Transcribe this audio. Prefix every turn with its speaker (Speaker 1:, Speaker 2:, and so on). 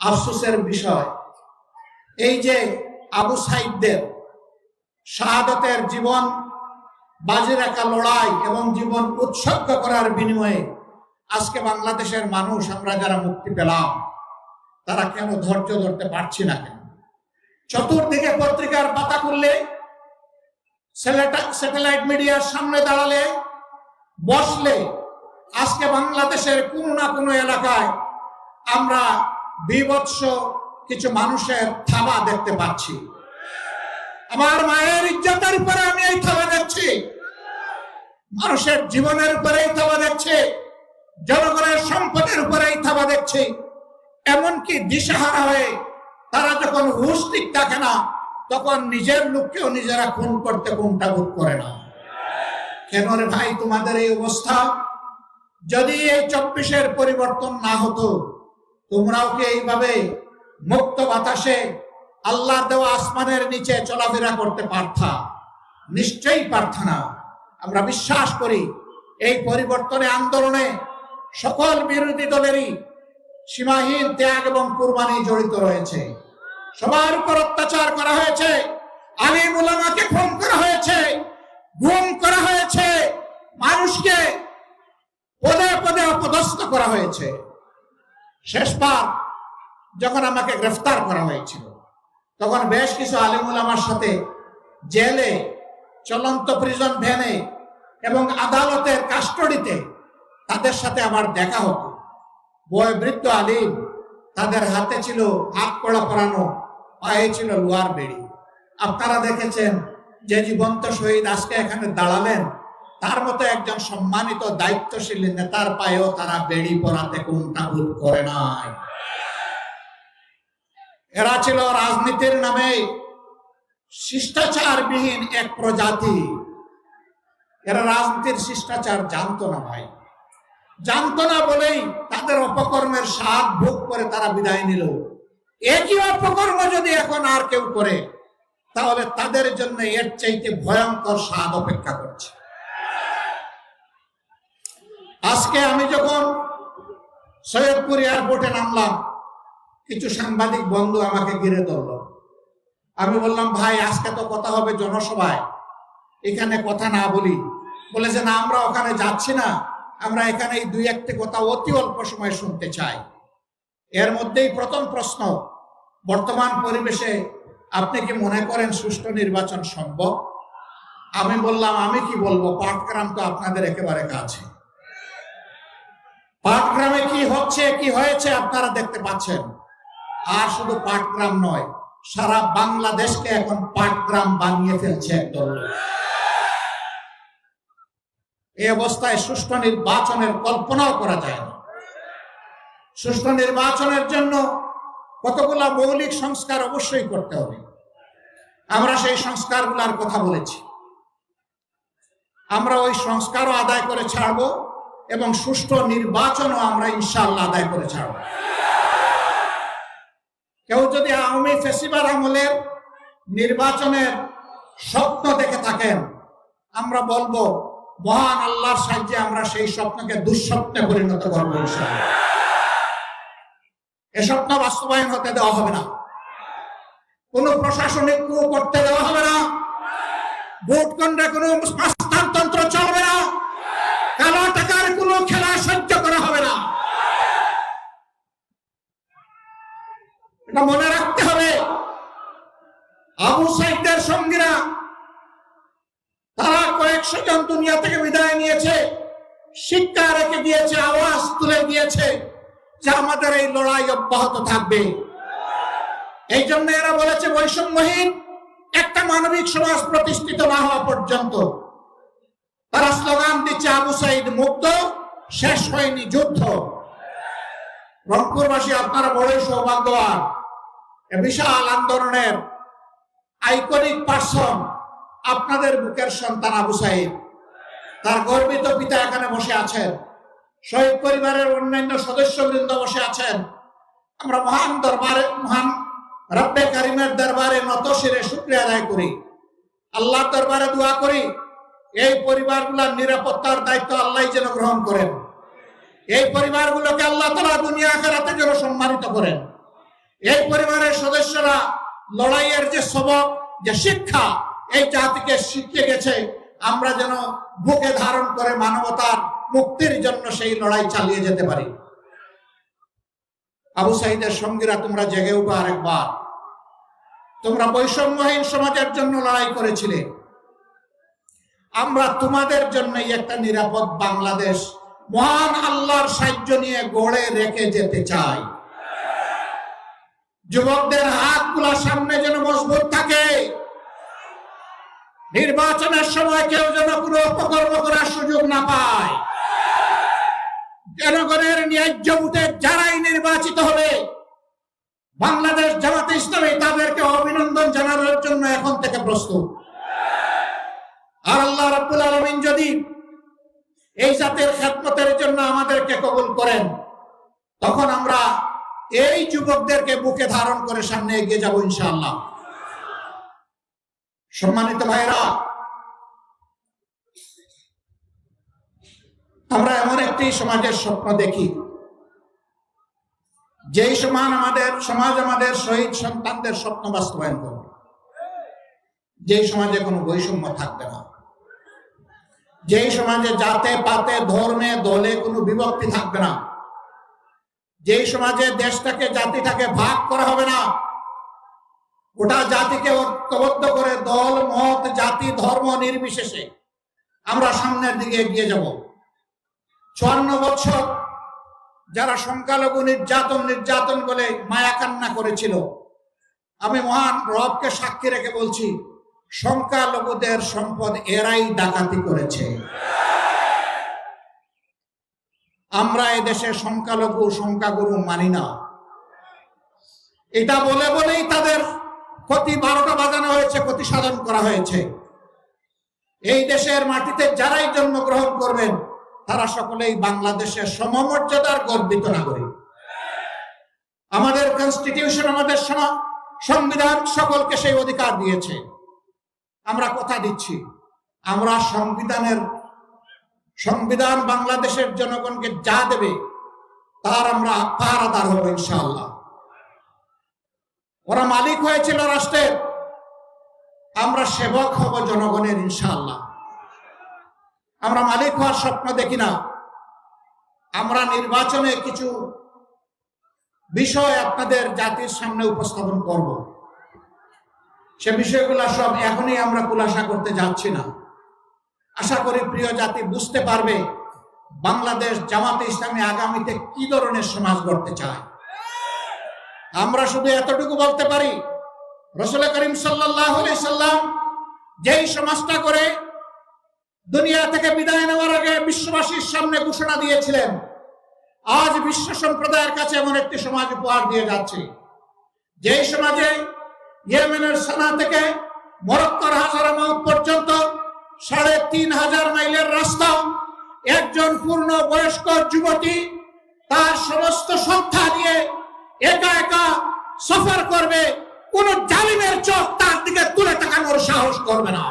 Speaker 1: আফসোসের বিষয়। এই যে আবু সাইদদের শাহাদতের জীবন, বাজি রাখা লড়াই এবং জীবন উৎসর্গ করার বিনিময়ে আজকে বাংলাদেশের মানুষ, আমরা যারা মুক্তি পেলাম, তারা কেন ধৈর্য ধরতে পারছি না কেন? চতুর্দিকে পত্রিকার পাতা করলে স্যাটেলাইট মিডিয়ার সামনে দাঁড়ালে, বসলে, আজকে বাংলাদেশের কোনো না কোনো এলাকায় আমরা বিভৎস কিছু মানুষের থাবা দেখতে পাচ্ছি। আমার মায়ের ইজ্জতের উপরে আমি এই থাবা দেখছি। মানুষের জীবনের উপরে এই থাবা দেখছি। জনগণের সম্পদের উপরে এই থাবা দেখছি। এমনকি দিশাহারা হয়ে তারা যখন হুশ ঠিক থাকে না, তখন নিজের লোককেও নিজেরা খুন করতে কোনটা বোধ করে না। কেন রে ভাই, তোমাদের এই অবস্থা? যদি এই চব্বিশের পরিবর্তন না হতো তোমরাও কি এইভাবে মুক্ত বাতাসে আল্লাহ দেওয়া আসমানের নিচে চলাফেরা করতে পারতা? নিশ্চয়ই পারত না। আমরা বিশ্বাস করি, এই পরিবর্তনে, আন্দোলনে সকল বিরোধী দলেরই সীমাহীন ত্যাগ এবং কুরবানি জড়িত রয়েছে। সবার উপর অত্যাচার করা হয়েছে আলিম উলামাকে খুন করা হয়েছে, গুম করা হয়েছে, মানুষকে পদে পদে অপদস্থ করা হয়েছে। শেষবার যখন আমাকে গ্রেফতার করা হয়েছিল, তখন বেশ কিছু আলিমুল আমার সাথে জেলে, চলন্ত প্রিজন ভ্যানে এবং আদালতের কাস্টডিতে তাদের সাথে আমার দেখা হতো। বয়বৃদ্ধ আলিম তাদের হাতে ছিল হাত কড়া পরানো, পায়ে ছিল লোয়ার বেড়ি। আপনারা দেখেছেন যে জীবন্ত শহীদ আজকে এখানে দাঁড়ালেন। তার মতো একজন সম্মানিত দায়িত্বশীল নেতার পায়েও তারা বেড়ি পরাতে কোনটা করে নাই। এরা ছিল রাজনীতির নামে শিষ্টাচারবিহীন এক প্রজাতি। এরা রাজনীতির শিষ্টাচার জানতো না ভাই। জানতো না বলেই তাদের অপকর্মের স্বাদ ভোগ করে তারা বিদায় নিল। একই অপকর্ম যদি এখন আর কেউ করে, তাহলে তাদের জন্য এর চাইতে ভয়ঙ্কর স্বাদ অপেক্ষা করছে। আজকে আমি যখন সৈয়দপুর এয়ারপোর্টে নামলাম, কিছু সাংবাদিক বন্ধু আমাকে ঘিরে ধরল। আমি বললাম, ভাই, আজকে তো কথা হবে জনসভায়। এখানে কথা না বলি। বলে যে, না, আমরা ওখানে যাচ্ছি না। আমরা এখানে এই দুই একটি কথা অতি অল্প সময় শুনতে চাই। এর মধ্যেই প্রথম প্রশ্ন, বর্তমান পরিবেশে আপনি কি মনে করেন সুষ্ঠু নির্বাচন সম্ভব? আমি বললাম, আমি কি বলব? পাটগ্রাম তো আপনাদের একেবারে কাছে। পাটগ্রামে কি হচ্ছে, কি হয়েছে আপনারা দেখতে পাচ্ছেন? আর শুধু পাটগ্রাম নয়, সারা বাংলাদেশকে এখন পাটগ্রাম বানিয়ে ফেলছে একদল। এই অবস্থায় সুষ্ঠু নির্বাচনের কল্পনাও করা যায় না। সুষ্ঠু নির্বাচনের জন্য কতগুলা মৌলিক সংস্কার অবশ্যই করতে হবে। আমরা সেই সংস্কারগুলোর কথা বলেছি। আমরা ওই সংস্কারও আদায় করে ছাড়বো। এবং সুষ্ঠু নির্বাচনও আমরা ইনশাল্লাহ আদায় করে ছাড়বো। কেউ যদি আওয়ামী ফেসিবার আমলের নির্বাচনের স্বপ্ন দেখে থাকেন, আমরা বলব, মহান আল্লাহর সাহায্যে আমরা সেই স্বপ্নকে দুঃস্বপ্নে পরিণত করব এ স্বপ্ন বাস্তবায়ন হতে দেওয়া হবে না। কোন প্রশাসনিক করতে দেওয়া হবে না। ভোট কেন্দ্রে কোনো হস্তান্তর চলবে না। কালো টাকার কোনো খেলা সহ্য করা হবে না। এটা মনে রাখতে হবে। আবু সাইদের সঙ্গীরা তারা কয়েকশো জন দুনিয়া থেকে বিদায় নিয়েছে। শিক্ষা রেখে দিয়েছে, আওয়াজ তুলে দিয়েছে যে আমাদের এই লড়াই অব্যাহত থাকবে। এই জন্য এরা বলেছে, বৈষম্যহীন একটা মানবিক সমাজ প্রতিষ্ঠিত না হওয়া পর্যন্ত তারা স্লোগান দিচ্ছে আবু সাইদ মুক্ত শেষ হয়নি যুদ্ধ। রংপুরবাসী, আপনারা বড়ই সৌভাগ্যবান। বিশাল আন্দোলনের আইকনিক পার্সন আপনাদের বুকের সন্তান আবু সাইদ। তার গর্বিত পিতা এখানে বসে আছেন। শহীদ পরিবারের অন্যান্য সদস্যবৃন্দ বসে আছেন। আমরা মহান দরবারে, মহান রব্বে কারিমের দরবারে নত শিরে শুক্রিয়া আদায় করি। আল্লাহ দরবারে দোয়া করি। এই পরিবারগুলোর নিরাপত্তার দায়িত্ব আল্লাহ যেন গ্রহণ করেন। এই পরিবারগুলোকে আল্লাহ তালা দুনিয়া আখেরাতে যেন সম্মানিত করেন। এই পরিবারের সদস্যরা লড়াইয়ের যে সবক, যে শিক্ষা, এই জাতিকে শিখে গেছে, আমরা যেন বুকে ধারণ করে মানবতার মুক্তির জন্য সেই লড়াই চালিয়ে যেতে পারি। আবু সাহিদের সঙ্গীরা তোমরা জেগে উঠো আরেকবার। তোমরা বৈষম্যহীন সমাজের জন্য লড়াই করেছিলে। আমরা তোমাদের জন্যই একটা নিরাপদ বাংলাদেশ, মহান আল্লাহর সাহায্য নিয়ে গড়ে রেখে যেতে চাই। যুবকদের হাত হাতগুলা সামনে যেন মজবুত থাকে। নির্বাচনের সময় কেউ যেন কোনো অপকর্ম করার সুযোগ না পায়। জনগণের ন্যায্য ভোটে যারাই নির্বাচিত হবে, বাংলাদেশ জামাতে ইসলামী তাদেরকে অভিনন্দন জানানোর জন্য এখন থেকে প্রস্তুত। আর আল্লাহ রাব্বুল আলামিন যদি এই জাতের খেদমতের জন্য আমাদেরকে কবুল করেন, তখন আমরা এই যুবকদেরকে বুকে ধারণ করে সামনে এগিয়ে যাব ইনশাআল্লাহ। সম্মানিত ভাইরা আমরা এমন একটি সমাজের স্বপ্ন দেখি, যেই সমান আমাদের, সমাজ আমাদের শহীদ সন্তানদের স্বপ্ন বাস্তবায়ন করবে যেই সমাজে কোনো বৈষম্য থাকবে না। যেই সমাজে জাতে, পাতে, ধর্মে, দলে কোনো বিভক্তি থাকবে না। যেই সমাজে দেশটাকে, জাতিটাকে ভাগ করা হবে না ওটা জাতিকে ঐক্যবদ্ধ করে দল, মত, জাতি, ধর্ম নির্বিশেষে আমরা সামনের দিকে এগিয়ে যাব। চুয়ান্ন বছর যারা সংখ্যালঘু নির্যাতন নির্যাতন বলে মায়া কান্না করেছিল, আমি মহান রবকে সাক্ষী রেখে বলছি সংখ্যালঘুদের সম্পদ এরাই ডাকাতি করেছে। আমরা এদেশে সংখ্যালঘু সংখ্যাগুরু মানি না। এটা বলে বলেই তাদের ক্ষতি বারোটা বাজানো হয়েছে, ক্ষতি সাধন করা হয়েছে। এই দেশের মাটিতে যারাই জন্মগ্রহণ করবেন, তারা সকলেই বাংলাদেশের সমমর্যাদার গর্বিত নাগরিক। আমাদের কনস্টিটিউশন আমাদের সংবিধান সকলকে সেই অধিকার দিয়েছে। আমরা কথা দিচ্ছি। আমরা সংবিধানের, সংবিধান বাংলাদেশের জনগণকে যা দেবে, তার আমরা পাহারাদার হব ইনশাআল্লাহ। ওরা মালিক হয়েছিল রাষ্ট্রের। আমরা সেবক হব জনগণের ইনশাআল্লাহ। আমরা মালিক হওয়ার স্বপ্ন দেখি না। আমরা নির্বাচনে কিছু বিষয় আপনাদের জাতির সামনে উপস্থাপন করব। সে বিষয়গুলো সব এখনই আমরা খুলাসা করতে যাচ্ছি না। আশা করি প্রিয় জাতি বুঝতে পারবে বাংলাদেশ জামাতে ইসলামী আগামীতে কি ধরনের সমাজ গড়তে চায়। আমরা শুধু এতটুকু বলতে পারি, রসুল করিম সাল্লাম যেই সমাজটা করে দুনিয়া থেকে বিদায় নেওয়ার আগে বিশ্ববাসীর সামনে ঘোষণা দিয়েছিলেন, আজ বিশ্ব সম্প্রদায়ের কাছে এমন একটি সমাজ উপহার দিয়ে যাচ্ছে। যেই সমাজে ইয়েমেনের সানা থেকে মরক্কর হাজারামাউত পর্যন্ত সাড়ে তিন হাজার মাইলের রাস্তা, একজন পূর্ণ বয়স্ক যুবতী তার সমস্ত সংখ্যা নিয়ে একা একা সফর করবে, কোন জালিমের চোখ তার দিকে তুলে তাকানোর সাহস করবে না।